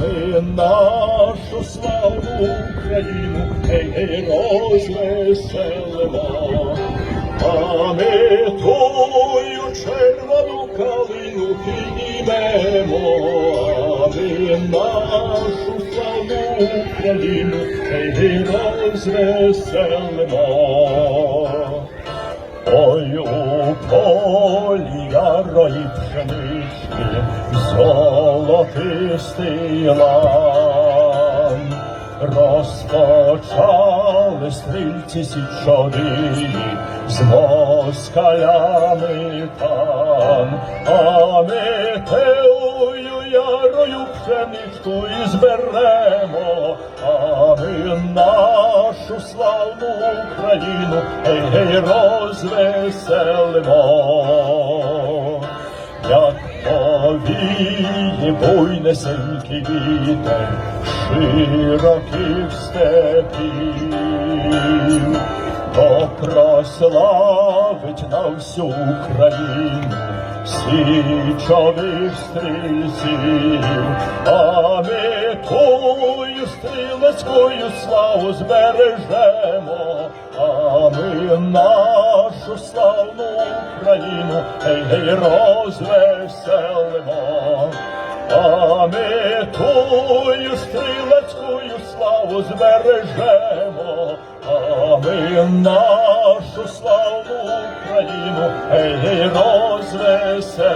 ми нашу славну Україну гей, гей, розвеселимо. А ми тую червону калину піднімемо, ми нашу славну Україну гей, гей, розвеселимо. Ой, у полі ярої пшенички золотистий лан. Розпочали стрільці січові з москалями там, а ми теою ярою пшеничку і зберемо, а ми нашу славну Україну гей, гей, розвеселимо. Як повіє буйнесенький вітер широких степів, то прославить на всю Україну січових стрільців, а ми тую стрілецькою славу збережемо, а ми нашу славну Україну гей, гей, розвеселимо. А ми тую стрілецькою славу збережемо, а ми нашу славу Україну гей, розвеселимо.